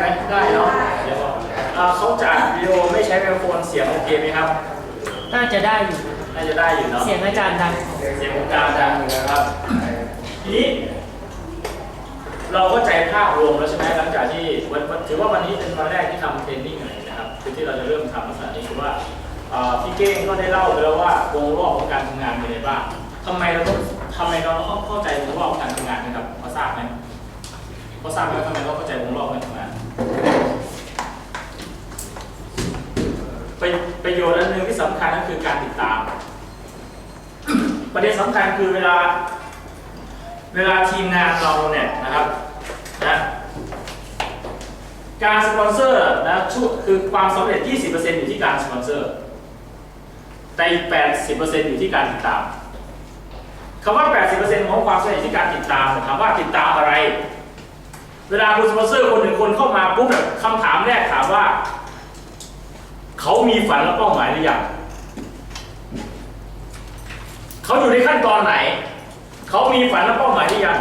ไหมได้เนาะเดี๋ยวเอ่อเขาจะอัดวิดีโอไม่ใช้ไมโครโฟนเสียงโอเคไหมครับ น่าจะได้อยู่ น่าจะได้อยู่เนาะ เสียงอาจารย์ดัง เสียงของการดังอยู่นะครับ ทีนี้ เราก็ใจภาพรวมแล้วใช่ไหมหลังจากที่วันวันถือว่าวันนี้เป็นวันแรกที่ทำเทรนนิ่งอะไรนะครับ คือที่เราจะเริ่มทำลักษณะนี้คือว่าเอ่อพี่เก้งก็ได้เล่าไปแล้วว่าวงรอบของการทำงานเป็นยังไงบ้างทำไมเราต้องทำไมเราต้องเข้าใจวงรอบของการทำงานนะครับพอทราบไหมพอทราบไหมว่าทำไมเราเข้าใจวงรอบการทำงาน ประประโยชน์อันหนึ่งที่สำคัญก็คือการติดตาม ประเด็นสำคัญคือเวลา เวลาทีมงานเราเนี่ยนะครับนะการสปอนเซอร์นะช่วยคือความสำเร็จ 20%อยู่ที่การสปอนเซอร์ แต่อีก 80%อยู่ที่การติดตามคำว่า 80%ของความสำเร็จที่การติดตามถามว่าติดตามอะไร เวลาคุณสปอนเซอร์คนหนึ่งคนเข้ามาปุ๊บแบบคำถามแรกถามว่า เขามีฝันและเป้าหมายหรือยังเขาอยู่ในขั้นตอนไหน เขามีฝันและเป้าหมายหรือยัง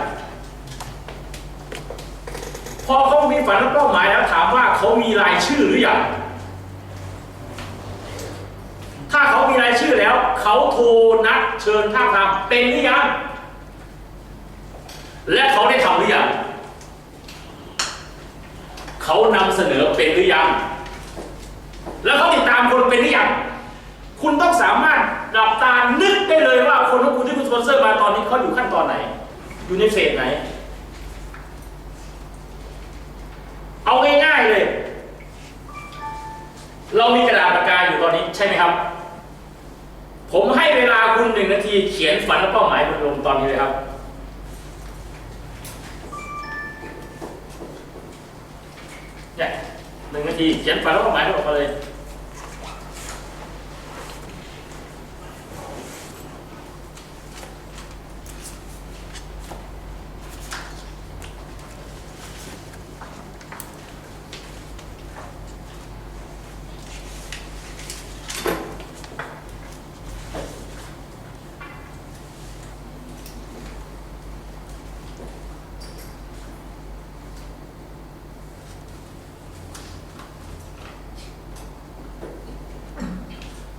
พอเขามีฝันและเป้าหมายแล้วถามว่าเขามีรายชื่อหรือยังถ้าเขามีรายชื่อแล้ว เขาโทรนัดเชิญท่าทามเป็นหรือยังและเขาได้ทำหรือยัง เขานำเสนอเป็นหรือยัง แล้วเขาติดตามคนเป็นหรือยัง คุณต้องสามารถหลับตานึกได้เลยว่าคนของคุณที่คุณสปอนเซอร์มาตอนนี้เขาอยู่ขั้นตอนไหน อยู่ในเฟสไหน เอาง่ายๆเลย เรามีกระดาษปากกาอยู่ตอนนี้ใช่ไหมครับ ผมให้เวลาคุณหนึ่งนาทีเขียนฝันและเป้าหมายคุณลงตอนนี้เลยครับ หนึ่งนาทีเขียนฝันแล้วก็หมายคุณออกมาเลย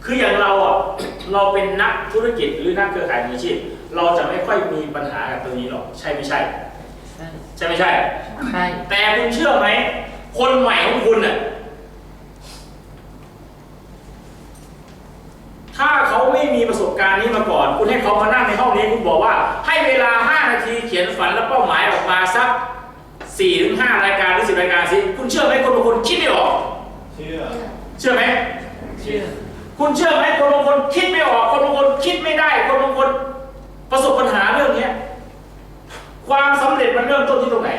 คืออย่างเราอะ เราเป็นนักธุ รกิจหรือนักเครือข่ายมืออาชีพ เราจะไม่ค่อยมีปัญหากับตรงนี้หรอก ใช่ไม่ใช่ใช่ ใช่ไม่ใช่ ใช่ แต่คุณเชื่อไหม คนใหม่ของคุณน่ะถ้าเขาไม่มีประสบการณ์นี้มาก่อน คุณให้เขามานั่งในห้องนี้คุณบอกว่า ให้เวลา 5 นาทีเขียนฝันและเป้าหมายออกมาสัก4ถึง5รายการหรือ10รายการสิ คุณเชื่อไหมคนบางคนคิดไม่ออก เชื่อ เชื่อไหม เชื่อ คุณเชื่อไหมคนบางคนคิดไม่ออก คนบางคนคิดไม่ได้ คนบางคนประสบปัญหาเรื่องเนี้ยความสำเร็จมันเริ่มต้นที่ตรงไหน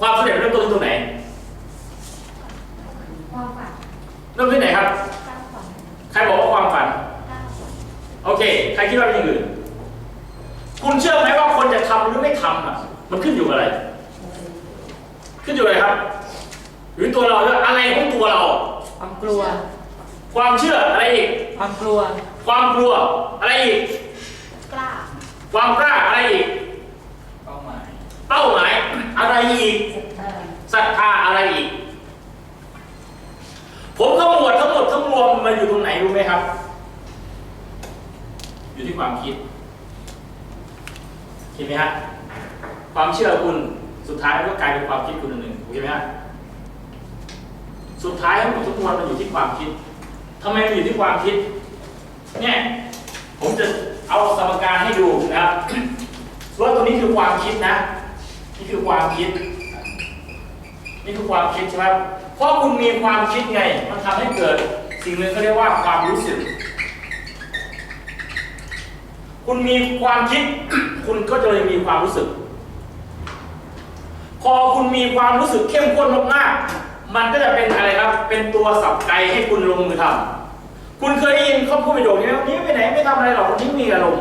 ความสำเร็จมันเริ่มต้นที่ตรงไหนความฝันเริ่มที่ไหนครับ ใครบอกว่าความฝัน โอเค ใครคิดว่าเป็นอย่างอื่น คุณเชื่อไหมว่าคนจะทำหรือไม่ทำอะ มันขึ้นอยู่กับอะไร ขึ้นอยู่อะไรครับ หรือตัวเราหรืออะไรของตัวเรา ความกลัว ความเชื่ออะไรอีก ความกลัว ความกลัวอะไรอีก กล้า ความกล้าอะไรอีก เป้าหมาย เป้าหมายอะไรอีกเออศรัทธาอะไรอีก ผมขมวดทั้งหมดทั้งมวลมันอยู่ตรงไหนรู้ไหมครับ อยู่ที่ความคิดคิดไหมฮะความเชื่อคุณสุดท้ายมันก็กลายเป็นความคิดคุณอันหนึ่งโอเคไหมฮะสุดท้ายทั้งหมดทั้งมวลมันอยู่ที่ความคิด ทำไมมันอยู่ที่ความคิด เนี่ย ผมจะเอาสมการให้ดูนะครับว่าตรงนี้คือความคิดนะ นี่คือความคิด นี่คือความคิดใช่ไหมเพราะคุณมีความคิดไง มันทำให้เกิด สิ่งหนึ่งเขาเรียกว่าความรู้สึก คุณมีความคิด คุณก็จะเลยมีความรู้สึก พอคุณมีความรู้สึกเข้มข้นมากๆ มันก็จะเป็นอะไรครับ เป็นตัวสับไกให้คุณลงมือทำคุณเคยได้ยินเขาพูดประโยคนี้ไหมวันนี้ไปไหนไม่ทำอะไรหรอกวันนี้มีอารมณ์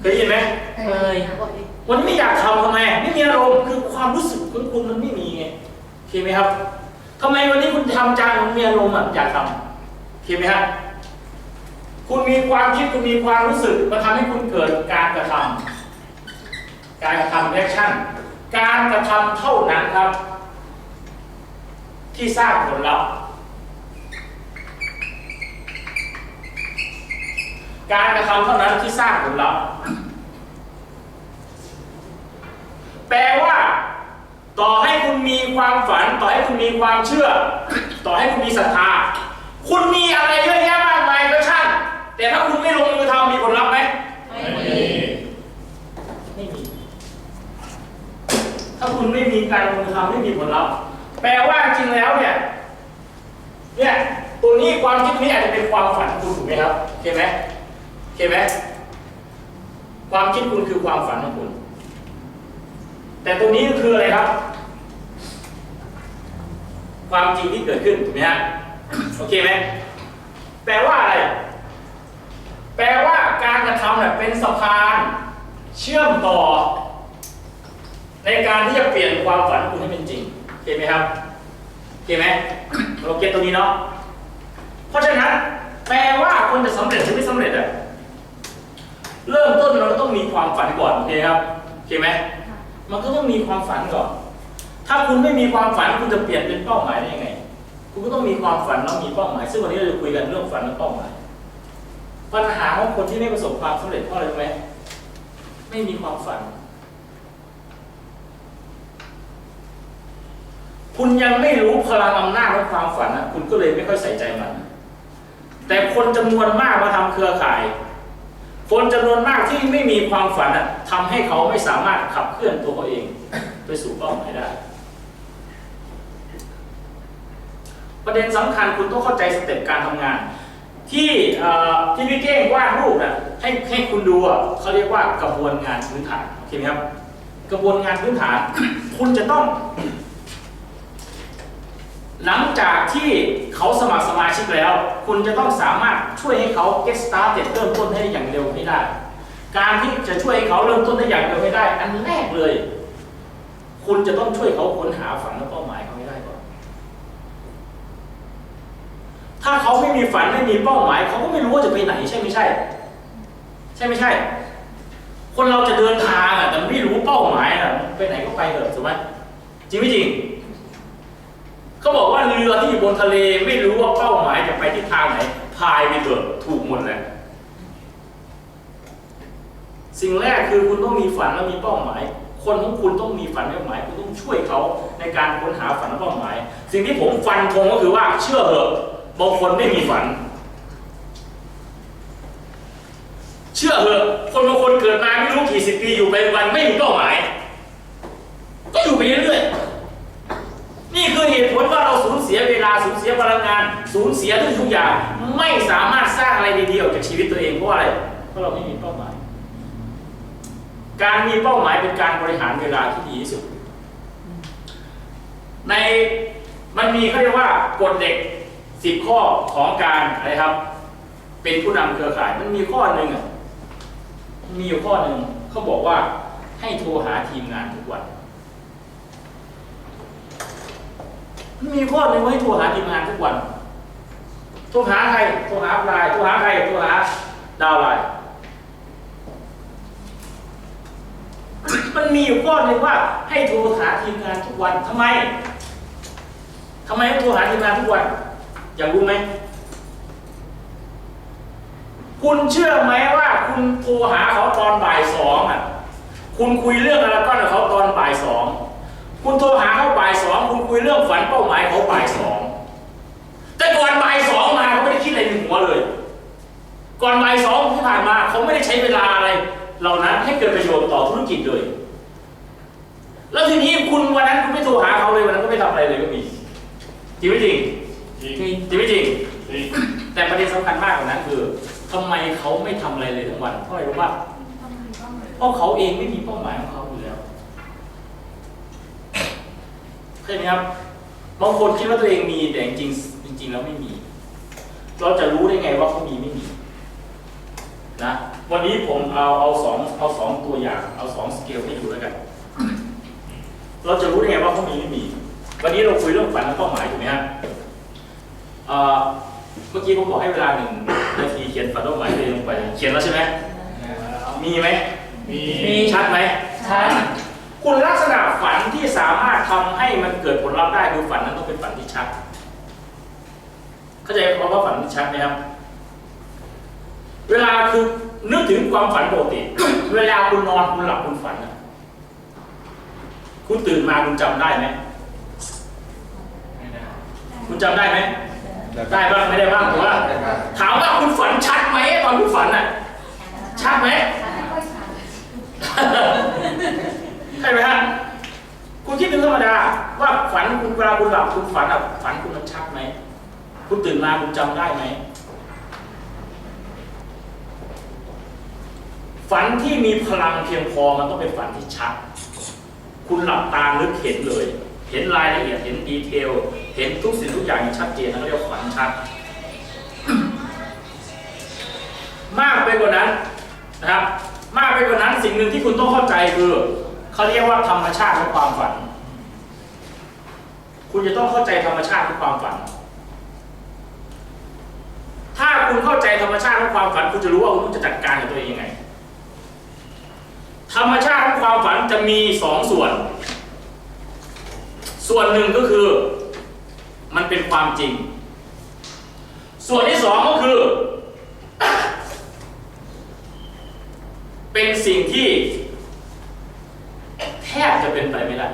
เคยได้ยินไหมเคยวันนี้ไม่อยากทำทำไมไม่มีอารมณ์คือความรู้สึกของคุณมันไม่มีไงโอเคไหมครับทำไมวันนี้คุณทำจังมันมีอารมณ์อะอยากทำโอเคไหมครับคุณมีความคิดคุณมีความรู้สึกมันทำให้คุณเกิดการกระทำการกระทำแอคชั่นการกระทำเท่านั้นครับ ที่สร้างผลลัพธ์ การกระทำเท่านั้นที่สร้างผลลัพธ์ แปลว่า ต่อให้คุณมีความฝัน ต่อให้คุณมีความเชื่อ ต่อให้คุณมีศรัทธา คุณมีอะไรเยอะแยะมากมายก็ช่างแต่ถ้าคุณไม่ลงมือทำมีผลลัพธ์ไหมไม่มีไม่มี ถ้าคุณไม่มีการลงมือทำไม่มีผลลัพธ์ แปลว่าจริงแล้วเนี่ยเนี่ยตัวนี้ความคิดนี้อาจจะเป็นความฝันคุณถูกไหมครับโอเคไหมโอเคไหมความคิดคุณคือความฝันของคุณ แต่ตัวนี้คืออะไรครับ ความจริงที่เกิดขึ้นถูกไหมฮะโอเคไหมแปลว่าอะไร แปลว่าการกระทำเนี่ยเป็นสะพานเชื่อมต่อ ในการที่จะเปลี่ยนความฝันคุณให้เป็นจริง โอเคไหมครับโอเคไหมเราเก็ตตรงนี้เนาะเพราะฉะนั้นแปลว่าคนจะสำเร็จหรือไม่สำเร็จอะเริ่มต้นเราต้องมีความฝันก่อนโอเคครับโอเคไหมมันก็ต้องมีความฝันก่อน ถ้าคุณไม่มีความฝันคุณจะเปลี่ยนเป็นเป้าหมายได้ยังไง คุณก็ต้องมีความฝันแล้วมีเป้าหมาย ซึ่งวันนี้เราจะคุยกันเรื่องฝันและเป้าหมาย ปัญหาของคนที่ไม่ประสบความสำเร็จเพราะอะไรรู้ไหมไม่มีความฝัน คุณยังไม่รู้พลังอำนาจของความฝันนะคุณก็เลยไม่ค่อยใส่ใจมัน แต่คนจำนวนมากมาทำเครือข่าย คนจำนวนมากที่ไม่มีความฝันน่ะทำให้เขาไม่สามารถขับเคลื่อนตัวเขาเอง ไปสู่เป้าหมายได้ ประเด็นสำคัญคุณต้องเข้าใจสเต็ปการทำงาน ที่ที่พี่เก้งวาดรูปน่ะให้ให้คุณดูอะเขาเรียกว่ากระบวนงานพื้นฐานโอเคไหมครับ กระบวนงานพื้นฐาน คุณจะต้อง หลังจากที่เขาสมัครสมาชิกแล้ว คุณจะต้องสามารถช่วยให้เขา get started เริ่มต้นให้อย่างเร็วให้ได้ การที่จะช่วยให้เขาเริ่มต้นได้อย่างเร็วให้ได้ อันแรกเลย คุณจะต้องช่วยเขาค้นหาฝันและเป้าหมายเขาให้ได้ก่อน ถ้าเขาไม่มีฝันไม่มีเป้าหมาย เขาก็ไม่รู้ว่าจะไปไหนใช่ไม่ใช่ ใช่ไม่ใช่ คนเราจะเดินทางอะแต่ไม่รู้เป้าหมายอะไปไหนก็ไปเถอะถูกไหมจริงไม่จริง เขาบอกว่าเรือที่อยู่บนทะเลไม่รู้ว่าเป้าหมายจะไปที่ทางไหนพายไปเถอะถูกหมดเลยสิ่งแรกคือคุณต้องมีฝันและมีเป้าหมาย คนของคุณต้องมีฝันและเป้าหมาย คุณต้องช่วยเขาในการค้นหาฝันและเป้าหมาย สิ่งที่ผมฟันธงก็คือว่าเชื่อเถอะบางคนไม่มีฝัน เชื่อเถอะคนบางคนเกิดมาไม่รู้กี่สิบปีอยู่ไปวันไม่มีเป้าหมาย ก็อยู่ไปเรื่อยๆ นี่คือเหตุผลว่าเราสูญเสียเวลาสูญเสียพลังงาน สูญเสียทุกทุกอย่าง ไม่สามารถสร้างอะไรดีๆออกจากชีวิตตัวเองเพราะอะไรเพราะเราไม่มีเป้าหมาย การมีเป้าหมายเป็นการบริหารเวลาที่ดีที่สุด ในมันมีเขาเรียกว่ากฎเหล็กสิบข้อของการอะไรครับ เป็นผู้นำเครือข่ายมันมีข้อหนึ่งอะมันมีอยู่ข้อหนึ่งเขาบอกว่าให้โทรหาทีมงานทุกวัน มีข้อหนึ่งว่าให้โทรหาทีมงานทุกวัน โทรหาใคร โทรหาไลน์โทรหาใคร โทรหาดาวไลน์มันมีอยู่ข้อหนึ่งว่า ให้โทรหาทีมงานทุกวันทำไมทำไมให้โทรหาทีมงานทุกวัน อยากรู้ไหม คุณเชื่อไหมว่า คุณโทรหาเขาตอนบ่ายสองอะ คุณคุยเรื่องอะไรก็กับเขาตอนบ่ายสอง คุณโทรหาเขาบ่ายสองคุณคุยเรื่องฝันเป้าหมายเขาบ่ายสองแต่ก่อนบ่ายสองมาเขาไม่ได้คิดอะไรในหัวเลย ก่อนบ่ายสองที่ผ่านมาเขาไม่ได้ใช้เวลาอะไร เหล่านั้นให้เกิดประโยชน์ต่อธุรกิจเลย แล้วทีนี้คุณวันนั้นคุณไม่โทรหาเขาเลยวันนั้นก็ไม่ทำอะไรเลยก็มีจริงไม่จริงจริงจริงไม่จริงแต่ประเด็นสำคัญมากกว่านั้นคือทำไมเขาไม่ทำอะไรเลยทั้งวันเพราะอะไรรู้ป่ะต้องมีเป้าหมายเพราะเขาเองไม่มีเป้าหมายของเขาอยู่แล้ว ใช่ไหมครับบางคนคิดว่าตัวเองมีแต่จริงๆจริงๆแล้วไม่มี เราจะรู้ได้ไงว่าเขามีไม่มีนะวันนี้ผมเอาเอาสองเอาสองตัวอย่าง เอาสองสเกลให้ดูแล้วกัน เราจะรู้ได้ไงว่าเขามีไม่มี วันนี้เราคุยเรื่องฝันและเป้าหมายถูกไหมฮะเอ่อเมื่อกี้ผมบอกให้เวลาหนึ่งนาทีเขียนฝันเป้าหมายตัวเองลงไป เขียนแล้วใช่ไหมมีไหมมีชัดไหมชัดพ คุณลักษณะฝันที่สามารถทำให้มันเกิดผลลัพธ์ได้คือฝันนั้นต้องเป็นฝันที่ชัด เข้าใจคำว่าฝันที่ชัดไหมครับ เวลาคือนึกถึงความฝันปกติ เวลาคุณนอนคุณหลับคุณฝันน่ะคุณตื่นมาคุณจำได้ไหมไม่ได้คุณจำได้ไหมได้บ้างไม่ได้บ้างแต่ว่าถามว่าคุณฝันชัดไหมตอนคุณฝันน่ะชัดไหมไม่ค่อยชัด ใช่ไหมฮะคุณคิดถึงธรรมดาว่าฝันคุณเวลาคุณหลับคุณฝันอะฝันคุณมันชัดไหมคุณตื่นมาคุณจำได้ไหมฝันที่มีพลังเพียงพอมันต้องเป็นฝันที่ชัด คุณหลับตาลึกเห็นเลย เห็นรายละเอียดเห็นดีเทล เห็นทุกสิ่งทุกอย่างชัดเจนนั่นเรียกว่าฝันชัด มากไปกว่านั้นนะครับ มากไปกว่านั้นสิ่งหนึ่งที่คุณต้องเข้าใจคือ เขาเรียกว่าธรรมชาติของความฝัน คุณจะต้องเข้าใจธรรมชาติของความฝัน ถ้าคุณเข้าใจธรรมชาติของความฝัน คุณจะรู้ว่าคุณจะจัดการกับตัวเองยังไง ธรรมชาติของความฝันจะมีสองส่วน ส่วนหนึ่งก็คือ มันเป็นความจริง ส่วนที่สองก็คือ เป็นสิ่งที่ ทบจะเป็นไปไม่ได้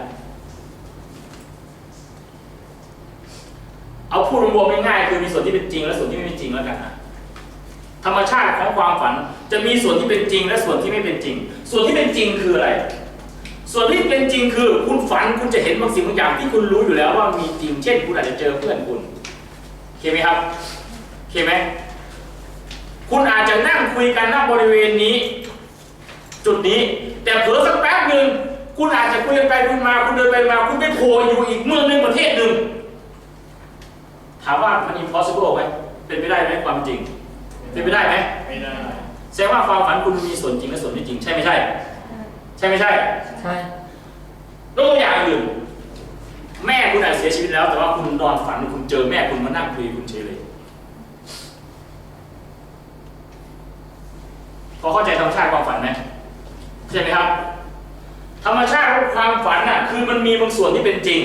เอาพูดรวมๆง่ายๆคือมีส่วนที่เป็นจริง และส่วนที่ไม่เป็นจริงแล้วกันนะธรรมชาติของความฝันจะมีส่วนที่เป็นจริง และส่วนที่ไม่เป็นจริง ส่วนที่เป็นจริงคืออะไร ส่วนที่เป็นจริงคือคุณฝันคุณจะเห็นบางสิ่งบางอย่างที่คุณรู้อยู่แล้วว่ามีจริง เช่น คุณอาจจะเจอเพื่อนคุณโอเคไหมครับโอเคไหมคุณอาจจะนั่งคุยกันหน้าบริเวณนี้ จุดนี้ แต่เผลอสักแป๊บหนึ่ง คุณอาจจะคุยกันไปคุยมา คุณเดินไปมา คุณไปโผล่อยู่อีกเมืองหนึ่งประเทศหนึ่ง ถามว่ามัน impossible ไหมเป็นไปได้ไหมความจริง เป็นไปได้ไหมไม่ได้แสดงว่าความฝันคุณมีส่วนจริงและส่วนไม่จริง ใช่ไม่ใช่ ใช่ไม่ใช่ใช่ยกตัวอย่างอื่นแม่คุณอาจจะเสียชีวิตแล้ว แต่ว่าคุณนอนฝันคุณเจอแม่คุณมานั่งคุยกับคุณเฉยเลยพอเข้าใจธรรมชาติความฝันไหมใช่ไหมครับธ รรมชาติของความฝันน่ะคือมันมีบางส่วนที่เป็นจริง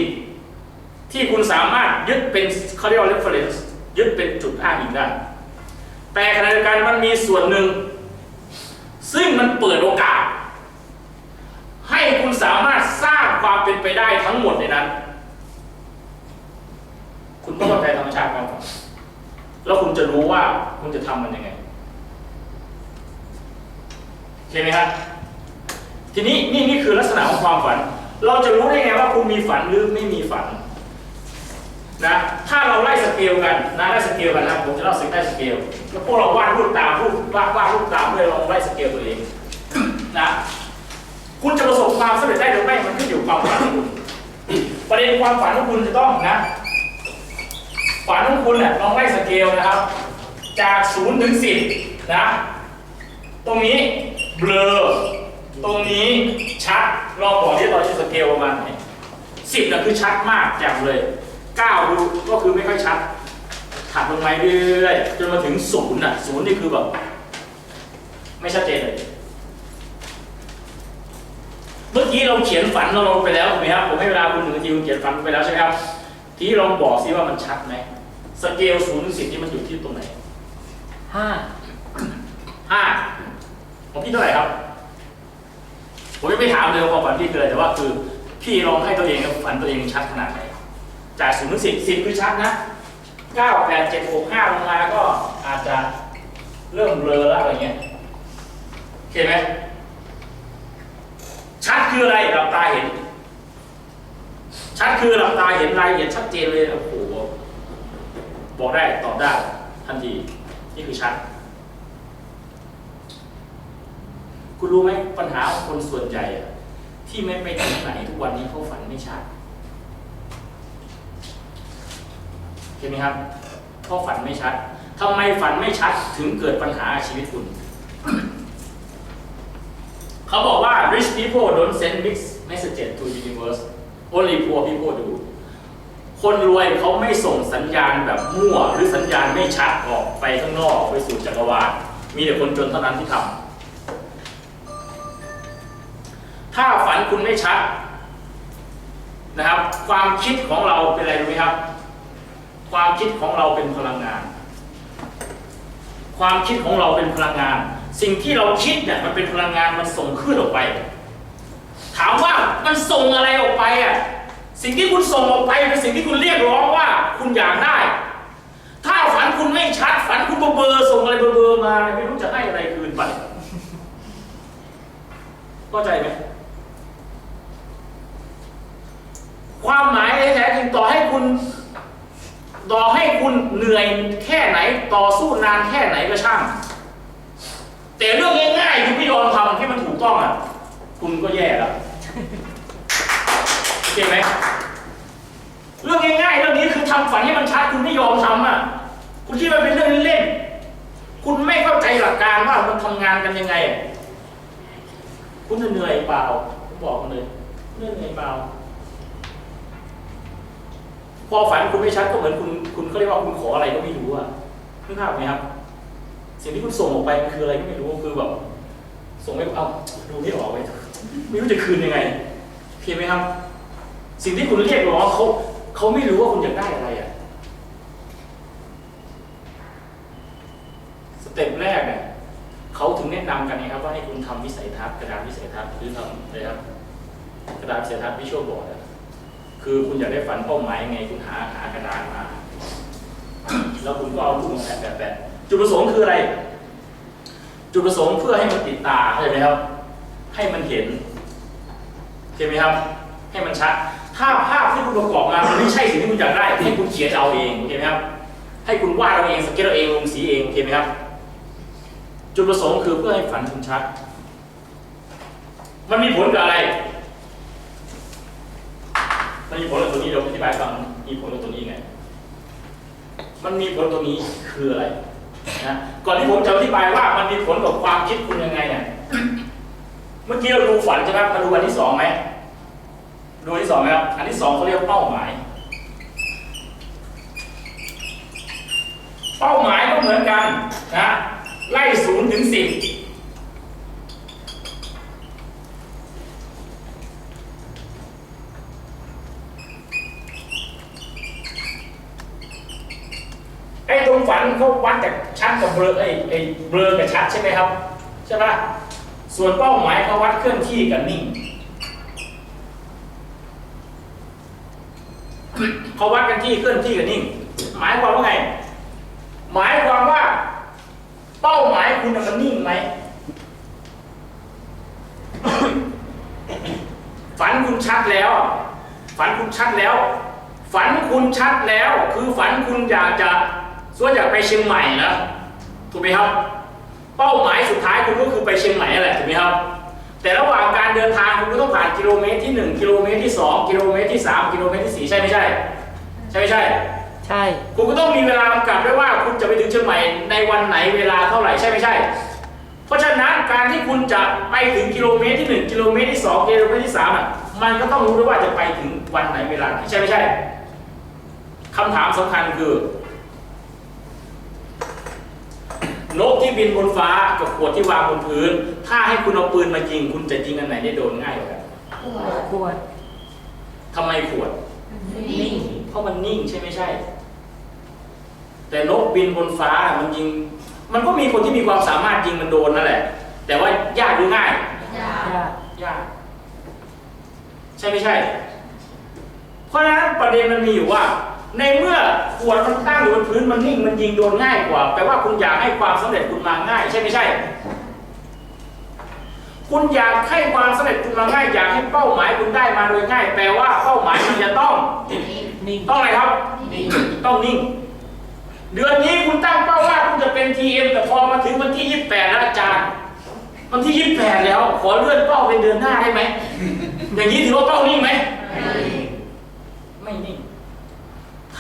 ที่คุณสามารถยึดเป็นเขาเรียกว่า reference ยึดเป็นจุดอ้างอิงได้ แต่ขณะเดียวกันมันมีส่วนหนึ่ง ซึ่งมันเปิดโอกาส ให้คุณสามารถสร้างความเป็นไปได้ทั้งหมดในนั้น คุณต้องเข้าใจธรรมชาติความฝันแล้วคุณจะรู้ว่าคุณจะทำมันยังไงโอเคไหมครับ ทีนี้นี่นี่คือลักษณะของความฝัน เราจะรู้ได้ไงว่าคุณมีฝันหรือไม่มีฝันนะถ้าเราไล่สเกลกันนะไล่สเกลกันนะผมจะเล่าสิ่งไล่สเกลแล้วพวกเราวาดรูปตามรูปวาดวาดรูปตามเลยลองไล่สเกลตัวเองนะคุณจะประสบความสำเร็จได้หรือไม่มันขึ้นอยู่กับความฝันของคุณประเด็นความฝันของคุณจะต้องนะฝันของคุณเนี่ยลองไล่สเกลนะครับ จากศูนย์ถึงสิบนะ ตรงนี้เบลอ ตรงนี้ชัดลองบอกที่เราจะสเกลประมาณไหนสิบน่ะคือชัดมากแจ่มเลยเก้าดูก็คือไม่ค่อยชัดถัดลงมาเรื่อยๆจนมาถึงศูนย์น่ะศูนย์นี่คือแบบไม่ชัดเจนเลยเมื่อกี้เราเขียนฝันเราลงไปแล้วถูกไหมครับผมให้เวลาคุณหนึ่งนาทีคุณเขียนฝันไปแล้วใช่ไหมครับ ทีนี้ลองบอกซิว่ามันชัดไหมสเกลศูนย์ถึงสิบนี่มันอยู่ที่ตรงไหนห้าห้าของพี่เท่าไหร่ครับ ผมยังไม่ถามเลยว่าความฝันพี่คืออะไรแต่ว่าคือพี่ลองให้ตัวเองฝันตัวเองชัดขนาดไหน จากศูนย์ถึงสิบสิบคือชัดนะเก้าแปดเจ็ดหกห้าลงมาก็อาจจะเริ่มเบลอแล้วอะไรเงี้ยโอเคไหมชัดคืออะไรหลับตาเห็น ชัดคือหลับตาเห็นรายละเอียดชัดเจนเลยโอ้โหบอกได้ตอบได้ทันทีนี่คือชัด คุณรู้ไหมปัญหาของคนส่วนใหญ่อะที่ไม่ไปถึงไหนทุกวันนี้เขาฝันไม่ชัดเห็นไหมครับเพราะฝันไม่ชัดทำไมฝันไม่ชัดถึงเกิดปัญหาชีวิตคุณเขาบอกว่า rich people don't send mixed messages to universe only poor people do คนรวยเขาไม่ส่งสัญญาณแบบมั่ว หรือสัญญาณไม่ชัดออกไปข้างนอกไปสู่จักรวาลมีแต่คนจนเท่านั้นที่ทำ ถ้าฝันคุณไม่ชัดนะครับ ความคิดของเราเป็นอะไรรู้ไหมครับ ความคิดของเราเป็นพลังงาน ความคิดของเราเป็นพลังงาน สิ่งที่เราคิดเนี่ยมันเป็นพลังงานมันส่งขึ้นออกไป ถามว่ามันส่งอะไรออกไปอะสิ่งที่คุณส่งออกไปเป็นสิ่งที่คุณเรียกร้องว่าคุณอยากได้ ถ้าฝันคุณไม่ชัด ฝันคุณเบลอๆส่งอะไรเบลอๆมาไม่รู้จะให้อะไรคืนไปเข้าใจไหม ความหมายแท้จริงต่อให้คุณ ต่อให้คุณเหนื่อยแค่ไหน ต่อสู้นานแค่ไหนก็ช่าง แต่เรื่องง่ายๆคุณไม่ยอมทำที่มันถูกต้องอะ คุณก็แย่แล้วโอเคไหมเรื่องง่ายๆเรื่องนี้คือทำฝันให้มันชัดคุณไม่ยอมทำอะ คุณคิดว่าเป็นเรื่องเล่นคุณไม่เข้าใจหลักการว่ามันทำงานกันยังไง คุณจะเหนื่อยเปล่าผมบอกคุณเลยเหนื่อยเปล่า อฝันคุณไม่ชัดก็เหมือนคุณคุณเขาเรียกว่าคุณขออะไรก็ไม่รู้อะนึกภาพไหมครับ สิ่งที่คุณส่งออกไปมันคืออะไรก็ไม่รู้คือแบบส่งไม่เอาดูไม่ออกเลยไม่รู้จะคืนยังไงโอเคไหมครับ สิ่งที่คุณเรียกร้องเขาเขาไม่รู้ว่าคุณอยากได้อะไรอะสเต็ปแรกเนี่ยเขาถึงแนะนำกันนะครับว่าให้คุณทำวิสัยทัศน์กระดานวิสัยทัศน์หรือทำอะไรครับกระดานวิสัยทัศน์วิชวลบอร์ด คือคุณอยากได้ฝันเป้าหมายยังไงคุณหาหากระดานมา แล้วคุณก็เอาลูกมาแปะแปะแปะจุดประสงค์คืออะไร จุดประสงค์เพื่อให้มันติดตาเข้าใจไหมครับ ให้มันเห็นเข้าใจไหมครับ ให้มันชัด ถ้าภาพที่คุณประกอบมามันไม่ใช่สิ่งที่คุณอยากได้ ให้คุณเขียนเอาเองโอเคไหมครับ ให้คุณวาดเอาเองสเก็ตเอาเองลงสีเองโอเคไหมครับ จุดประสงค์คือเพื่อให้ฝันคุณชัด มันมีผลกับอะไร มันมีผลกับตัวนี้เดี๋ยวอธิบายฟังมีผลกับตัวนี้ไง มันมีผลตรงนี้คืออะไรนะก่อนที่ผมจะอธิบายว่ามันมีผลกับความคิดคุณยังไงเนี่ยเมื่อกี้เราดูฝันใช่ไหมมาดูอันที่สองไหมดูอันที่สองไหมครับอันที่สองเขาเรียกเป้าหมาย เป้าหมายก็เหมือนกันนะไล่ศูนย์ถึงสิบ ไอ้ตรงฝันเขาวัดจากชัดกับเบลอไอ้ไอ้เบลอกับชัดใช่ไหมครับใช่ปะส่วนเป้าหมายเขาวัดเคลื่อนที่กับนิ่งเขาวัดกันที่เคลื่อนที่กับนิ่ง หมายความว่าไง หมายความว่า เป้าหมายคุณน่ะมันนิ่งไหมฝันคุณชัดแล้ว ฝันคุณชัดแล้ว ฝันคุณชัดแล้ว คือฝันคุณอยากจะ ส่วนอยากไปเชียงใหม่นะถูกไหมครับ เป้าหมายสุดท้ายคุณก็คือไปเชียงใหม่นั่นแหละถูกไหมครับ แต่ระหว่างการเดินทางคุณก็ต้องผ่านกิโลเมตรที่ 1 กิโลเมตรที่ 2 กิโลเมตรที่ 3 กิโลเมตรที่ 4 ใช่ไม่ใช่ ใช่ไม่ใช่ ใช่ คุณก็ต้องมีเวลากำกับด้วยว่าคุณจะไปถึงเชียงใหม่ในวันไหนเวลาเท่าไหร่ใช่ไม่ใช่ เพราะฉะนั้นการที่คุณจะไปถึงกิโลเมตรที่ 1 กิโลเมตรที่ 2 กิโลเมตรที่3อะมันก็ต้องรู้ด้วยว่าจะไปถึงวันไหนเวลาใช่ไม่ใช่คำถามสำคัญคือ นกที่บินบนฟ้ากับขวดที่วางบนพื้น ถ้าให้คุณเอาปืนมายิง คุณจะยิงอันไหนได้โดนง่ายกว่ากันขวดขวดทำไมขวด นิ่ง เพราะมันนิ่งใช่ไม่ใช่ แต่นกบินบนฟ้ามันยิง มันก็มีคนที่มีความสามารถยิงมันโดนนั่นแหละ แต่ว่ายากหรือง่าย ยาญาติยาก ใช่ไม่ใช่ เพราะฉะนั้นประเด็นมันมีอยู่ว่า ในเมื่อขวดมันตั้งอยู่บนพื้นมันนิ่งมันยิงโดนง่ายกว่าแปลว่าคุณอยากให้ความสำเร็จคุณมาง่าย ใช่ไม่ใช่ คุณอยากให้ความสำเร็จคุณมาง่ายอยากให้เป้าหมายคุณได้มาโดยง่าย แปลว่าเป้าหมายมันจะต้องนิ่งต้องอะไรครับนิ่งต้องนิ่ง เดือนนี้คุณตั้งเป้าว่าคุณจะเป็น TM แต่พอมาถึงวันที่ 28แล้วอาจารย์วันที่ 28 แล้ว ขอเลื่อนเป้าเป็นเดือนหน้าได้ไหมอย่างนี้ถือว่าเป้านิ่งไหมไม่นิ่ง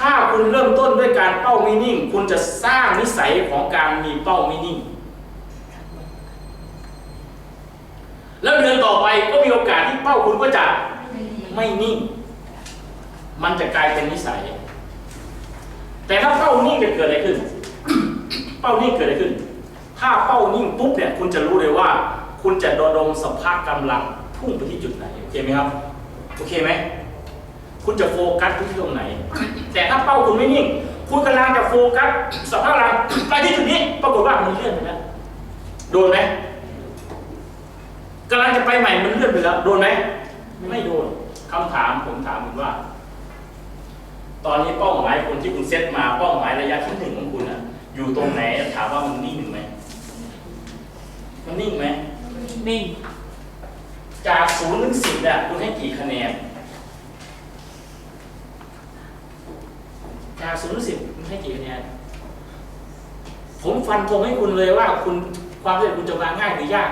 ถ้าคุณเริ่มต้นด้วยการเป้าไม่นิ่ง คุณจะสร้างนิสัยของการมีเป้าไม่นิ่ง แล้วเดือนต่อไปก็มีโอกาสที่เป้าคุณก็จะไม่นิ่ง มันจะกลายเป็นนิสัย แต่ถ้าเป้านิ่งจะเกิดอะไรขึ้น เป้านิ่งเกิดอะไรขึ้น ถ้าเป้านิ่งปุ๊บเนี่ยคุณจะรู้เลยว่า คุณจะระดมสภาพกำลังพุ่งไปที่จุดไหน โอเคไหมครับ โอเคไหม คุณจะโฟกัสที่ตรงไหน แต่ถ้าเป้าคุณไม่นิ่ง คุณกำลังจะโฟกัสสภาพร่างไปที่จุดนี้ ปรากฏว่ามันเลื่อนไปแล้ว โดนไหมกำลังจะไปใหม่มันเลื่อนไปแล้ว โดนไหมไม่โดนคำถามผมถามคุณว่า ตอนนี้เป้าหมายคนที่คุณเซตมาเป้าหมายระยะที่หนึ่งของคุณอะอยู่ตรงไหนถามว่ามันนิ่งไหมมันนิ่งไหมนิ่ง จากศูนย์ถึงสิบเนี่ยคุณให้กี่คะแนน จากศูนย์ถึงสิบคุณให้กี่คะแนนผมฟันธงให้คุณเลยว่าคุณความสำเร็จคุณจะมาง่ายหรือยาก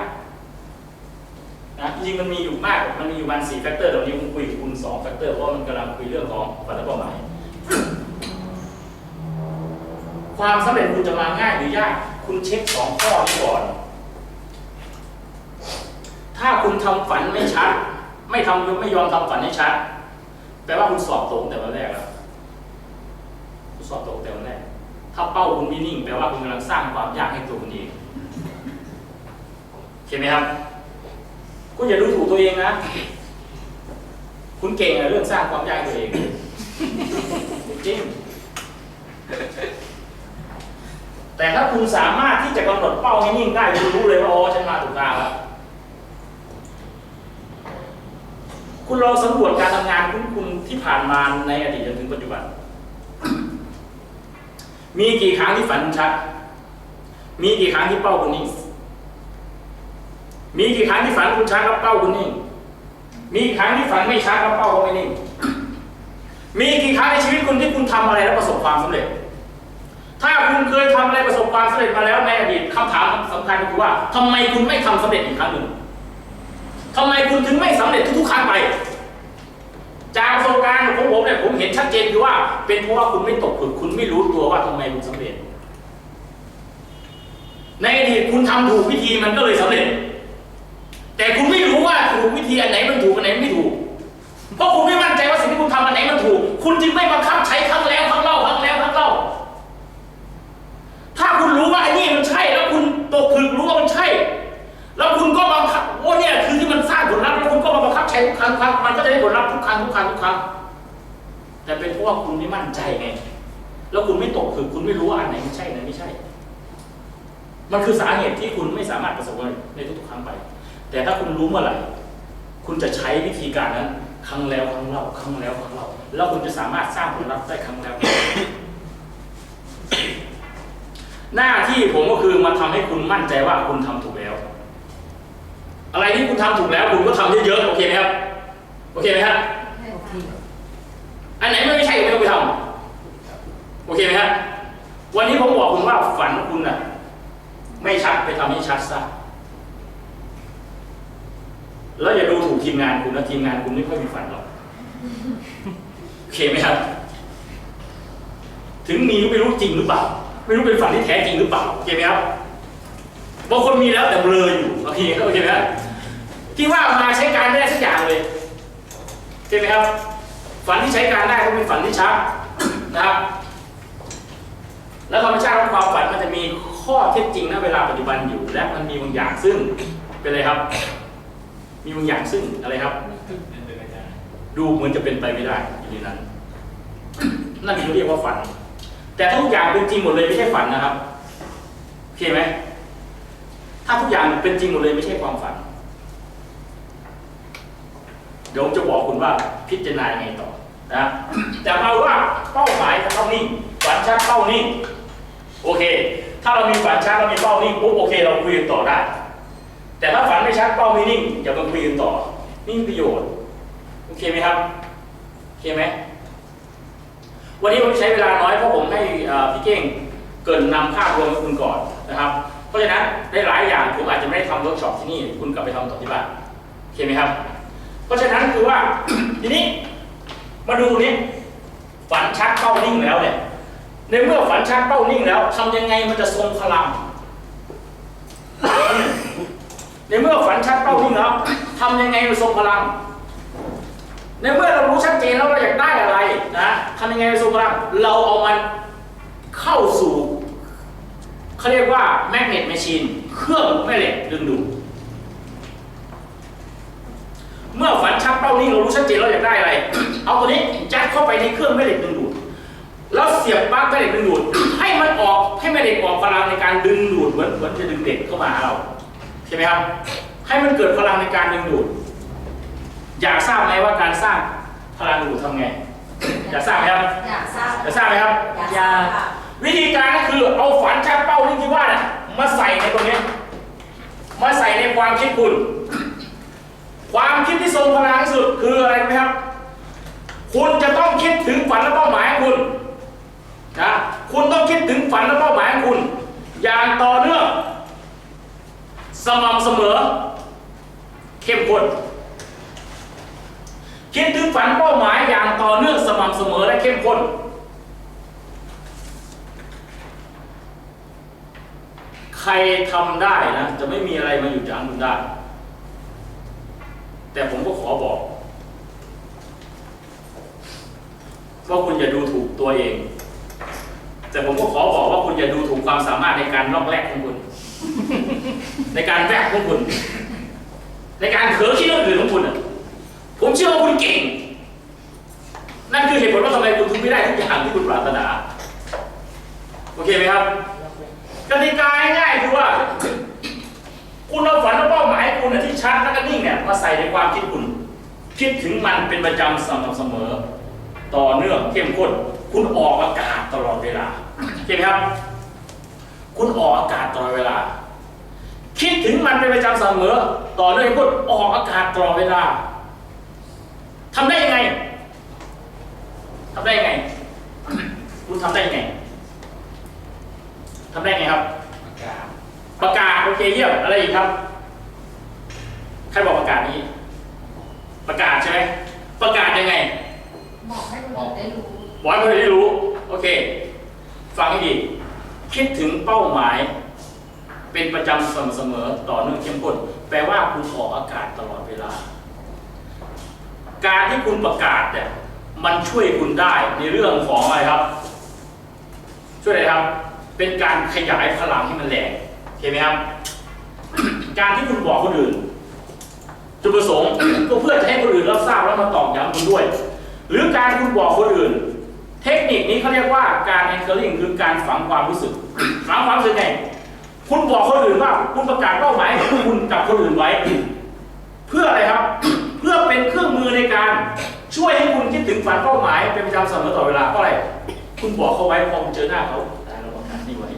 นะจริงมันมีอยู่มากมันมีอยู่ประมาณสี่แฟกเตอร์เดี๋ยวนี้ผมคุยกับคุณสองแฟกเตอร์เพราะมันกำลังคุยเรื่องของฝันและเป้าหมายความสำเร็จคุณจะมาง่ายหรือยาก คุณเช็คสองข้อนี้ก่อน ถ้าคุณทำฝันไม่ชัด ไม่ทำไม่ยอมทำฝันให้ชัด แปลว่าคุณสอบตกแต่วันแรกแล้ว อบตกแต่วันแรกถ้าเป้าคุณไม่นิ่งแปลว่าคุณกำลังสร้างความยากให้ตัวคุณเองเห็นไหมครับ คุณอย่าดูถูกตัวเองนะ คุณเก่งอะเรื่องสร้างความยากตัวเองจริงแต่ถ้าคุณสามารถที่จะกำหนดเป้าให้นิ่งได้คุณรู้เลยว่าอ๋อฉันมาถูกทางแล้วคุณลองสำรวจการทำงานคุณคุณที่ผ่านมาในอดีตจนถึงปัจจุบัน มีกี่ครั้งที่ฝันชัด มีกี่ครั้งที่เป้าคุณนิ่ง มีกี่ครั้งที่ฝันคุณชัดแล้วเป้าคุณนิ่ง มีกี่ครั้งที่ฝันไม่ชัดแล้วเป้าก็ไม่นิ่ง มีกี่ครั้งในชีวิตคุณที่คุณทำอะไรแล้วประสบความสำเร็จ ถ้าคุณเคยทำอะไรประสบความสำเร็จมาแล้วในอดีตคำถามสำคัญก็คือว่าทำไมคุณไม่ทำสำเร็จอีกครั้งหนึ่งทำไมคุณถึงไม่สำเร็จทุกๆครั้งไป จากประสบการณ์ของผมเนี่ยผมเห็นชัดเจนคือว่า เป็นเพราะว่าคุณไม่ตกผลึกคุณไม่รู้ตัวว่าทำไมคุณสำเร็จ ในอดีตคุณทำถูกวิธีมันก็เลยสำเร็จ แต่คุณไม่รู้ว่าถูกวิธีอันไหนมันถูกอันไหนไม่ถูก เพราะคุณไม่มั่นใจว่าสิ่งที่คุณทำอันไหนมันถูก คุณจึงไม่บังคับใช้ครั้งแล้วครั้งเล่า ถ้าคุณรู้ว่าไอ้นี่มันใช่ แล้วคุณตกผลึกรู้ว่ามันใช่ แล้วคุณก็บังคับโอ้เนี่ยคือที่มันสร้างผลลัพธ์แล้วคุณก็มาบังคับ ใช้ทุกครั้งทุกครั้งมันก็จะได้ผลลัพธ์ทุกครั้งทุกครั้งทุกครั้งแต่เป็นเพราะว่าคุณไม่มั่นใจไง แล้วคุณไม่ตกคือคุณไม่รู้ว่าอันไหนไมันใช่อันไหนไม่ใช่ มันคือสาเหตุที่คุณไม่สามารถประสบความสำเร็จในทุกๆครั้งไป แต่ถ้าคุณรู้เมื่อไหร่ คุณจะใช้วิธีการนั้น ครั้งแล้วครั้งเล่าครั้งแล้วครั้งเล่าแล้วคุณจะสามารถสร้างผลลัพธ์ได้ครั้งแล้วหน้าที่ผมก็คือมาทำให้คุณมั่นใจว่าคุณทำถูกแล้ว อะไรที่คุณทำถูกแล้ว คุณก็ทำเยอะๆโอเคไหมครับโอเคไหมครับอันไหนไม่ใช่ก็ไม่ต้องไปทำโอเคไหมครับวันนี้ผมบอกคุณว่าฝันคุณน่ะ ไม่ชัดไปทำให้ชัดซะแล้วอย่าดูถูกทีมงานคุณนะทีมงานคุณไม่ค่อยมีฝันหรอกโอเคไหมครับ ถึงมีก็ไม่รู้จริงหรือเปล่า ไม่รู้เป็นฝันที่แท้จริงหรือเปล่าโอเคไหมครับบางคนมีแล้วแต่เบลออยู่โอเคโอเคไหมครับ ที่ว่ามาใช้การไม่ได้สักอย่างเลยโอเคไหมครับ ฝันที่ใช้การได้ก็เป็นฝันที่ชัดนะครับ แล้วธรรมชาติของความฝันมันจะมีข้อเท็จจริงณเวลาปัจจุบันอยู่ และมันมีบางอย่างซึ่งเป็นอะไรครับ มีบางอย่างซึ่งอะไรครับ ดูเหมือนจะเป็นไปไม่ได้อยู่ในนั้น นั่นเขาเรียกว่าฝัน แต่ทุกอย่างเป็นจริงหมดเลยไม่ใช่ฝันนะครับโอเคไหมถ้าทุกอย่างเป็นจริงหมดเลยไม่ใช่ความฝัน เดี๋ยวผมจะบอกคุณว่าพิจารณาไงต่อนะแต่เอาว่าเป้าหมายจะต้องนิ่งฝันชัดเป้านิ่งโอเค ถ้าเรามีฝันชัดเรามีเป้านิ่งปุ๊บโอเค เราคุยกันต่อได้ แต่ถ้าฝันไม่ชัดเป้าไม่นิ่งอย่ามาคุยกันต่อนี่มีประโยชน์โอเคไหมครับโอเคไหมวันนี้ผมใช้เวลาน้อยเพราะผมให้พี่เก้งเกินนำภาพรวมให้คุณก่อนนะครับ เพราะฉะนั้นได้หลายอย่างผมอาจจะไม่ได้ทำเวิร์กช็อปที่นี่คุณกลับไปทำต่อที่บ้านโอเคไหมครับ เพราะฉะนั้นคือว่า ทีนี้มาดูนี้ฝันชัดเป้านิ่งแล้วเนี่ยในเมื่อฝันชัดเป้านิ่งแล้วทำยังไงมันจะทรงพลังในเมื่อฝันชัดเป้านิ่งแล้วทำยังไงมันทรงพลัง ในเมื่อเรารู้ชัดเจนแล้วเราอยากได้อะไรนะทำยังไงในทรงพลังเราเอามันเข้าสู่เขาเรียกว่าแมกเนตแมชชีนเครื่องแม่เหล็กดึงดูด มื่อฝันชักเป้านิ่งเรารู้ชัดเจนเราอยากได้อะไร เอาตัวนี้ยัดเข้าไปในเครื่องแม่เหล็กดึงดูดแล้วเสียบปลั๊กแม่เหล็กดึงดูด ให้มันออกให้แม่เหล็กออกพลังในการดึงดูดเหมือนเหมือนจะดึงเด็กเข้ามาหาเราใช่ไหมครับ ให้มันเกิดพลังในการดึงดูด อยากทราบไหมว่าการสร้างพลังดึงดูดทำไง อยากทราบไหมครับ อยากทราบอยากทราบไหมครับ อยากทราบค่ะวิธีการก็คือเอาฝันชักเป้าที่ที่ว่าน่ะมาใส่ในตรงนี้ มาใส่ในความคิดคุณ ความคิดที่ทรงพลังที่สุดคืออะไรไหมครับ คุณจะต้องคิดถึงฝันและเป้าหมายของคุณนะคุณต้องคิดถึงฝันและเป้าหมายของคุณ อย่างต่อเนื่องสม่ำเสมอ เข้มข้นคิดถึงฝันเป้าหมายอย่างต่อเนื่องสม่ำเสมอและเข้มข้นใครทำได้นะ จะไม่มีอะไรมาหยุดยั้งคุณได้ แต่ผมก็ขอบอก ว่าคุณอย่าดูถูกตัวเอง แต่ผมก็ขอบอกว่าคุณอย่าดูถูกความสามารถในการลอกแรกของคุณ ในการแวกของคุณ ในการเผลอคิดเรื่องอื่นของคุณผมเชื่อว่าคุณเก่ง นั่นคือเหตุผลว่าทำไมคุณถึงไม่ได้ทุกอย่างที่คุณปรารถนา โอเคไหมครับกติกาง่ายๆคือว่า คุณเอาฝันและเป้าหมายคุณน่ะที่ชัดแล้วก็นิ่งเนี่ยมาใส่ในความคิดคุณ คิดถึงมันเป็นประจำสม่ำเสมอ ต่อเนื่องเข้มข้นคุณออกอากาศตลอดเวลาเห็นไหมครับ คุณออกอากาศตลอดเวลา คิดถึงมันเป็นประจำเสมอ ต่อเนื่องเข้มข้นออกอากาศตลอดเวลาทำได้ยังไงทำได้ยังไง คุณทำได้ยังไงทำได้ยังไงครับประกาศ ประกาศโอเคเยี่ยมอะไรอีกครับใครบอกประกาศนี้ ประกาศใช่ไหมประกาศยังไง บอกให้คนอื่นได้รู้บอกให้คนอื่นได้รู้ โอเค ฟังให้ดี คิดถึงเป้าหมาย เป็นประจำสม่ำเสมอต่อเนื่องเข้มข้นแปลว่าคุณออกอากาศตลอดเวลา การที่คุณประกาศเนี่ยมันช่วยคุณได้ในเรื่องของอะไรครับ ช่วยอะไรครับ เป็นการขยายพลังให้มันแรง เห็นไหมครับ การที่คุณบอกคนอื่น จุดประสงค์ก็เพื่อจะให้คนอื่นรับทราบแล้วมาตอกย้ำคุณด้วย หรือการคุณบอกคนอื่น เทคนิคนี้เขาเรียกว่าการ anchoring คือการฝังความรู้สึกฝังความรู้สึกไงคุณบอกคนอื่นว่าคุณประกาศเป้าหมายของคุณกับคนอื่นไว้ เพื่ออะไรครับ เพื่อเป็นเครื่องมือในการช่วยให้คุณคิดถึงฝันเป้าหมายเป็นประจำเสมอต่อเวลาเพราะอะไร คุณบอกเขาไว้พอคุณเจอหน้าเขาตายเราประกาศนี่ไว้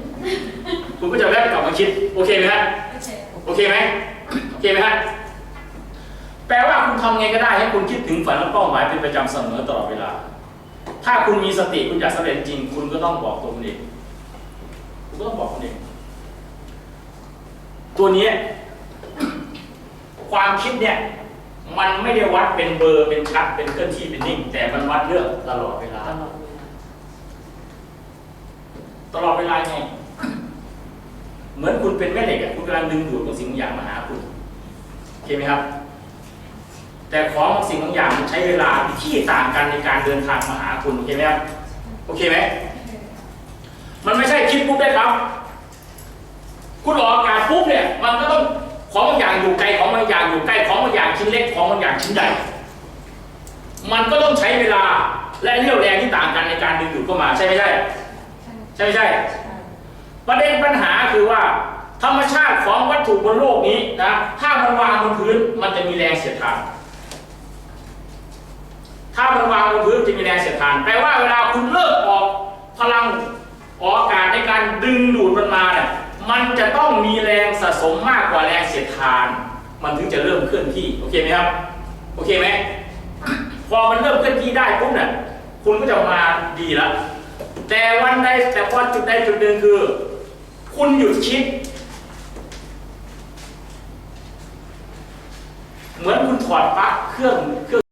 คุณก็จะแวบกลับมาคิด โอเคไหมฮะโอเคโอเคไหมโอเคไหมฮะแปลว่าคุณทำไงก็ได้ให้คุณคิดถึงฝันและเป้าหมายเป็นประจำเสมอตลอดเวลา ถ้าคุณมีสติคุณอยากสำเร็จจริง คุณก็ต้องบอกตัวคุณเองคุณก็ต้องบอกคุณเองตัวเนี้ยความคิดเนี่ยมันไม่ได้วัดเป็นเบอร์เป็นชัดเป็นเคลื่อนที่เป็นนิ่ง แต่มันวัดเรื่องตลอดเวลา ตลอดเวลาตลอดเวลาไง เหมือนคุณเป็นแม่เหล็กอะคุณกำลังดึงดูดบางสิ่งบางอย่างมาหาคุณโอเคไหมครับ แต่ของบางสิ่งบางอย่างมันใช้เวลาที่ต่างกันในการเดินทางมาหาคุณโอเคไหมครับโอเคไหมมันไม่ใช่คิดปุ๊บได้ครับ คุณออกอากาศปุ๊บเนี่ยมันก็ต้องของบางอย่างอยู่ไกลของบางอย่างอยู่ใกล้ของบางอย่างชิ้นเล็กของบางอย่างชิ้นใหญ่ มันก็ต้องใช้เวลาและเรี่ยวแรงที่ต่างกันในการดึงดูดเข้ามาใช่ไม่ใช่ ใช่ไม่ใช่ ประเด็นปัญหาคือว่า ธรรมชาติของวัตถุบนโลกนี้นะถ้ามันวางบนพื้นมันจะมีแรงเสียดทานถ้ามันวางบนพื้นจะมีแรงเสียดทานแปลว่าเวลาคุณเลิกออกพลังออกอากาศในการดึงดูดมันมาเนี่ยมันจะต้องมีแรงสะสมมากกว่าแรงเสียดทาน มันถึงจะเริ่มเคลื่อนที่โอเคไหมครับโอเคไหมพอมันเริ่มเคลื่อนที่ได้ปุ๊บเนี่ยคุณก็จะมาดีแล้วแต่วันใดแต่พอจุดใดจุดหนึ่งคือ คุณหยุดคิด เหมือนคุณถอดปลั๊กเครื่องเครื่อง